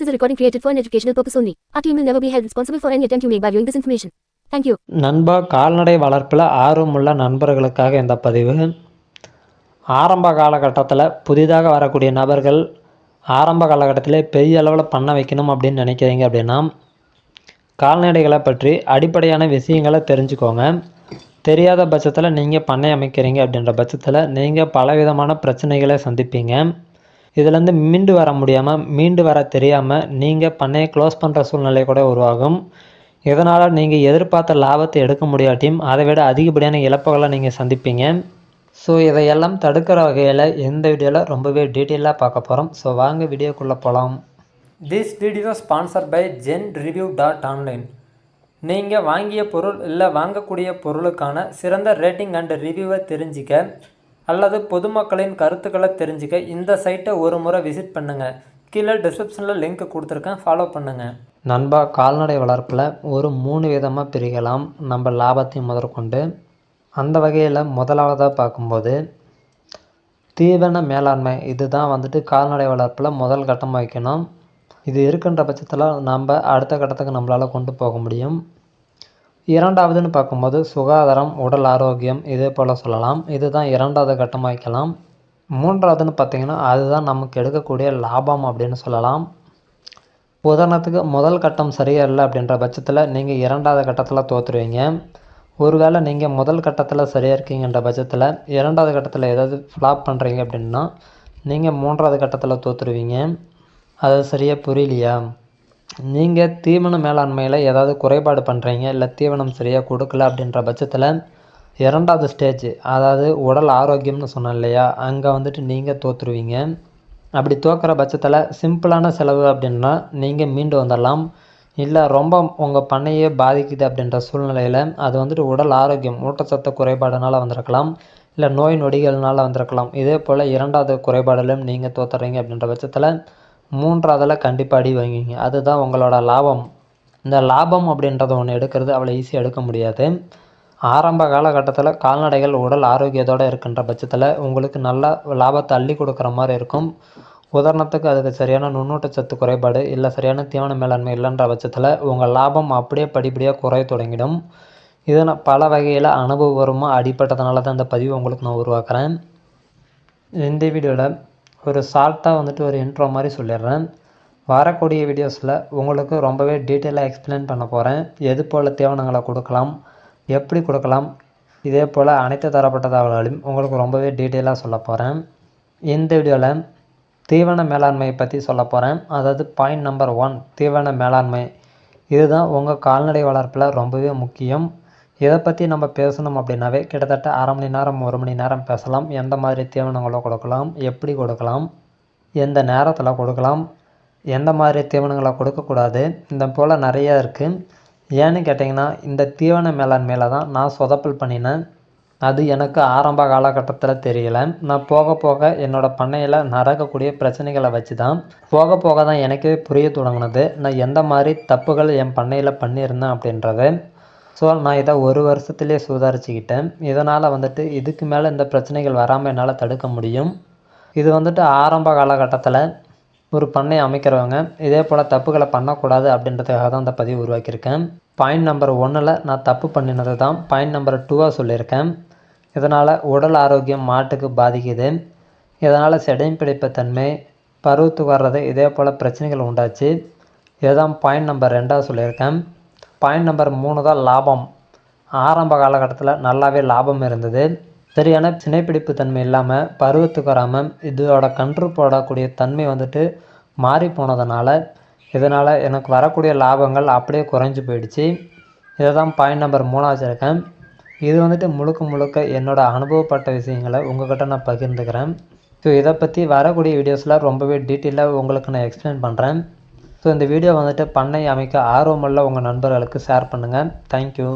This is a recording created for an educational purpose only. Our team will never be held responsible for any attempt you make by viewing this information. Thank you. நண்பா கால்நடை வளர்ப்பில் ஆர்வமுள்ள நண்பர்களுக்காக இந்த பதிவு ஆரம்ப காலகட்டத்தில் புதிதாக வரக்கூடிய நபர்கள் ஆரம்ப காலகட்டத்திலே பெரிய அளவில் பண்ண வைக்கணும் அப்படின்னு நினைக்கிறீங்க அப்படின்னா கால்நடைகளை பற்றி அடிப்படையான விஷயங்களை தெரிஞ்சுக்கோங்க தெரியாத பட்சத்தில் நீங்கள் பண்ணை அமைக்கிறீங்க அப்படின்ற பட்சத்தில் நீங்கள் பலவிதமான பிரச்சனைகளை சந்திப்பீங்க இதுலேருந்து மீண்டு வர முடியாமல் மீண்டு வர தெரியாமல் நீங்கள் பண்ணையை க்ளோஸ் பண்ணுற சூழ்நிலை கூட உருவாகும். இதனால் நீங்கள் எதிர்பார்த்த லாபத்தை எடுக்க முடியாட்டியும் அதை விட அதிகப்படியான இழப்புகளை நீங்கள் சந்திப்பீங்க. ஸோ இதையெல்லாம் தடுக்கிற வகையில் இந்த வீடியோவில் ரொம்பவே டீட்டெயிலாக பார்க்க போகிறோம் ஸோ வாங்க வீடியோக்குள்ளே போகலாம் this video sponsor by Gen Review dot online நீங்கள் வாங்கிய பொருள் இல்லை வாங்கக்கூடிய பொருளுக்கான சிறந்த ரேட்டிங் அண்ட் ரிவ்யூவை தெரிஞ்சிக்க அல்லது பொதுமக்களின் கருத்துக்களை தெரிஞ்சிக்க இந்த சைட்டை ஒரு முறை விசிட் பண்ணுங்கள் கீழே டிஸ்கிரிப்ஷனில் லிங்க் கொடுத்துருக்கேன். ஃபாலோ பண்ணுங்கள் நண்பா கால்நடை வளர்ப்பில் ஒரு மூணு விதமாக பிரிக்கலாம் நம்ம லாபத்தையும் முதற்கொண்டு அந்த வகையில் முதலாவதாக பார்க்கும்போது தீவன மேலாண்மை இதுதான் வந்துட்டு கால்நடை வளர்ப்பில் முதல் கட்டமாக வைக்கணும் இது இருக்கின்ற பட்சத்தில் நம்ம அடுத்த கட்டத்துக்கு நம்மளால் கொண்டு போக முடியும். இரண்டாவதுன்னு பார்க்கும்போது சுகாதாரம் உடல் ஆரோக்கியம் இதே போல் சொல்லலாம். இதுதான் இரண்டாவது கட்டமாக வைக்கலாம் மூன்றாவதுன்னு பார்த்தீங்கன்னா அதுதான் நமக்கு எடுக்கக்கூடிய லாபம் அப்படின்னு சொல்லலாம். உதாரணத்துக்கு முதல் கட்டம் சரியா இல்லை அப்படின்ற பட்சத்தில் நீங்கள் இரண்டாவது கட்டத்தில் தோற்றுருவீங்க ஒருவேளை நீங்கள் முதல் கட்டத்தில் சரியாக இருக்கீங்கன்ற பட்சத்தில் இரண்டாவது கட்டத்தில் ஏதாவது ஃப்ளாப் பண்ணுறீங்க அப்படின்னா நீங்கள் மூன்றாவது கட்டத்தில் தோற்றுருவீங்க அது சரியாக புரியலையா? நீங்கள் தீவன மேலாண்மையில் ஏதாவது குறைபாடு பண்ணுறீங்க இல்லை தீவனம் சரியாக கொடுக்கல அப்படின்ற பட்சத்தில் இரண்டாவது ஸ்டேஜ் அதாவது உடல் ஆரோக்கியம்னு சொன்னேன் இல்லையா அங்கே வந்துட்டு நீங்கள் தோற்றுருவீங்க அப்படி தோக்கிற பட்சத்தில் சிம்பிளான செலவு அப்படின்னா நீங்கள் மீண்டு வந்துடலாம். இல்லை ரொம்ப உங்கள் பண்ணையே பாதிக்குது அப்படின்ற சூழ்நிலையில் அது வந்துட்டு உடல் ஆரோக்கியம் ஊட்டச்சத்து குறைபாடுனால வந்திருக்கலாம் இல்லை நோய் நொடிகள்னால வந்திருக்கலாம். இதே போல் இரண்டாவது குறைபாடிலும் நீங்கள் தோத்துறீங்க அப்படின்ற பட்சத்தில் மூன்றாவதில் கண்டிப்பாக அடி வாங்குவீங்க. அதுதான் உங்களோட லாபம். இந்த லாபம் அப்படின்றத ஒன்று எடுக்கிறது அவ்வளோ ஈஸியாக எடுக்க முடியாது. ஆரம்ப காலகட்டத்தில் கால்நடைகள் உடல் ஆரோக்கியத்தோடு இருக்கின்ற பட்சத்தில் உங்களுக்கு நல்ல லாபத்தை அள்ளி கொடுக்குற மாதிரி இருக்கும். உதாரணத்துக்கு அதுக்கு சரியான நுண்ணூட்டச்சத்து குறைபாடு இல்லை சரியான தீவன மேலாண்மை இல்லைன்ற பட்சத்தில் உங்கள் லாபம் அப்படியே படிப்படியாக குறைய தொடங்கிடும். இதை நான் பல வகையில் அனுபவபூர்வமாக அடிப்பட்டதுனால தான் இந்த பதிவு உங்களுக்கு நான் உருவாக்குறேன். இந்த வீடியோவில் ஒரு ஷார்ட்டாக வந்துட்டு ஒரு இன்ட்ரோ மாதிரி சொல்லிடுறேன். வரக்கூடிய வீடியோஸில் உங்களுக்கு ரொம்பவே டீட்டெயிலாக எக்ஸ்பிளைன் பண்ண போகிறேன் எது போல் தீவனங்களை கொடுக்கலாம் எப்படி கொடுக்கலாம் இதே போல் அனைத்து தரப்பட்ட தகவல்களையும் உங்களுக்கு ரொம்பவே டீட்டெயிலாக சொல்ல போகிறேன் இந்த வீடியோவில் தீவன மேலாண்மையை பற்றி சொல்ல போகிறேன் அதாவது பாயிண்ட் நம்பர் ஒன் தீவன மேலாண்மை. இதுதான் உங்கள் கால்நடை வளர்ப்பில் ரொம்பவே முக்கியம். இதை பற்றி நம்ம பேசணும் அப்படின்னாவே கிட்டத்தட்ட அரை மணி நேரம் ஒரு மணி நேரம் பேசலாம். எந்த மாதிரி தீவனங்களை கொடுக்கலாம் எப்படி கொடுக்கலாம் எந்த நேரத்தில் கொடுக்கலாம் எந்த மாதிரி தீவனங்களை கொடுக்கக்கூடாது இந்த போல் நிறையா இருக்குது ஏன்னு கேட்டிங்கன்னா இந்த தீவன மேலாண்மையில் தான் நான் சொதப்பல் பண்ணினேன். அது எனக்கு ஆரம்ப காலகட்டத்தில் தெரியல. நான் போக போக என்னோடய பண்ணையில் நடக்கக்கூடிய பிரச்சனைகளை வச்சு தான் போக போக தான் எனக்கே புரிய தொடங்கினது. நான் எந்த மாதிரி தப்புகள் என் பண்ணையில் பண்ணியிருந்தேன் அப்படின்றது ஸோ நான் இதை ஒரு வருஷத்துலேயே சுதாரிச்சுக்கிட்டேன். இதனால் வந்துட்டு இதுக்கு மேலே இந்த பிரச்சனைகள் வராமல் என்னால் தடுக்க முடியும். இது வந்துட்டு ஆரம்ப காலகட்டத்தில் ஒரு பண்ணை அமைக்கிறவங்க இதே போல் தப்புகளை பண்ணக்கூடாது அப்படின்றதுக்காக தான் இந்த பதிவு உருவாக்கியிருக்கேன். பாயிண்ட் நம்பர் ஒன்றில் நான் தப்பு பண்ணினது தான் பாயிண்ட் நம்பர் டூவாக சொல்லியிருக்கேன். இதனால் உடல் ஆரோக்கியம் மாட்டுக்கு பாதிக்குது. இதனால் செடையும் பிடிப்பு தன்மை பருவத்துக்கு வர்றது இதே போல் பிரச்சனைகள் உண்டாச்சு. இதுதான் பாயிண்ட் நம்பர் ரெண்டாக சொல்லியிருக்கேன். பாயிண்ட் நம்பர் மூணு தான் லாபம். ஆரம்ப காலகட்டத்தில் நல்லாவே லாபம் இருந்தது. சரியான சினைப்பிடிப்பு தன்மை இல்லாமல் பருவத்துக்கு வராமல் இதோட கன்று போடக்கூடிய தன்மை வந்துட்டு மாறி போனதுனால இதனால் எனக்கு வரக்கூடிய லாபங்கள் அப்படியே குறைஞ்சி போயிடுச்சு. இதை தான் பாயிண்ட் நம்பர் மூணாக வச்சுருக்கேன். இது வந்துட்டு முழுக்க முழுக்க என்னோடய அனுபவப்பட்ட விஷயங்களை உங்கள்கிட்ட நான் பகிர்ந்துக்கிறேன். ஸோ இதை பற்றி வரக்கூடிய வீடியோஸில் ரொம்பவே டீட்டெயிலாக உங்களுக்கு நான் எக்ஸ்பிளைன் பண்ணுறேன் ஸோ இந்த வீடியோ வந்துட்டு பண்ணை அமைக்க ஆர்வமுள்ள உங்கள் நண்பர்களுக்கு ஷேர் பண்ணுங்கள் தேங்க்யூ